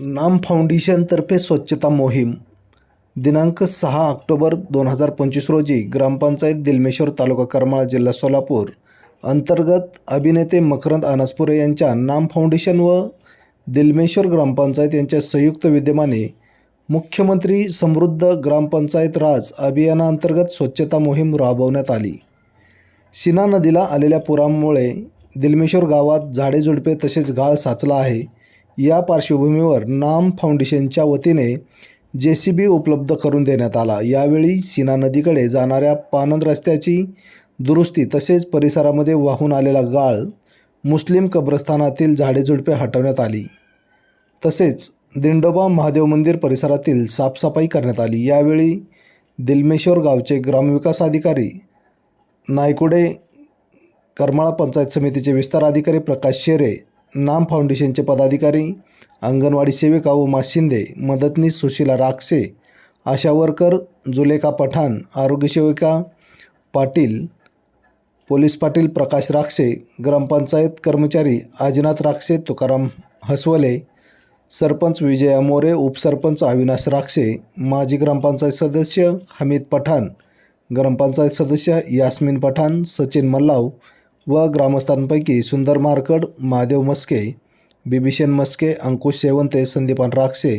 नाम फाउंडेशनतर्फे स्वच्छता मोहीम. दिनांक सहा ऑक्टोबर दोन हजार पंचवीस रोजी ग्रामपंचायत दिलमेश्वर तालुका करमाळा जिल्हा सोलापूर अंतर्गत अभिनेते मकरंद अनासपुरे यांच्या नाम फाउंडेशन व दिलमेश्वर ग्रामपंचायत यांच्या संयुक्त विद्यमाने मुख्यमंत्री समृद्ध ग्रामपंचायत राज अभियानाअंतर्गत स्वच्छता मोहीम राबवण्यात आली. शिना नदीला आलेल्या पुरामुळे दिलमेश्वर गावात झाडे झुडपे तसेच गाळ साचला आहे. या पार्श्वभूमीवर नाम फाउंडेशनच्या वतीने जे सी बी उपलब्ध करून देण्यात आला. यावेळी सीना नदीकडे जाणाऱ्या पानंद रस्त्याची दुरुस्ती तसेच परिसरामध्ये वाहून आलेला गाळ मुस्लिम कब्रस्थानातील झाडेझुडपे हटवण्यात आली. तसेच दिंडोबा महादेव मंदिर परिसरातील साफसफाई करण्यात आली. यावेळी दिलमेश्वर गावचे ग्रामविकास अधिकारी नायकुडे करमाळा पंचायत समितीचे विस्तार अधिकारी प्रकाश शेरे नाम फाउंडेशनचे पदाधिकारी अंगणवाडी सेविका उमा शिंदे मदतनीस सुशीला राक्षे आशा वर्कर जुलेखा पठाण आरोग्यसेविका पाटील पोलीस पाटील प्रकाश राक्षे ग्रामपंचायत कर्मचारी आजनाथ राक्षे तुकाराम हसवले सरपंच विजया मोरे उपसरपंच अविनाश राक्षे माजी ग्रामपंचायत सदस्य हमीद पठाण ग्रामपंचायत सदस्य यास्मिन पठाण सचिन मल्लाव व ग्रामस्थांपैकी सुंदर मारकड महादेव मस्के बिभीषण मस्के अंकुश शेवंते संदीपान राक्षे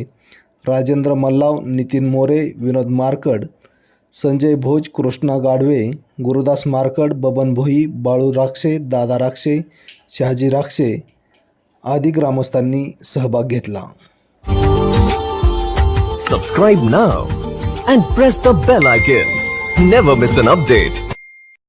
राजेंद्र मल्लाव नितीन मोरे विनोद मारकड संजय भोज कृष्णा गाडवे गुरुदास मारकड बबन भोई बाळू राक्षे दादा राक्षे शहाजी राक्षे आदी ग्रामस्थांनी सहभाग घेतला. Subscribe now and press the bell icon never miss an update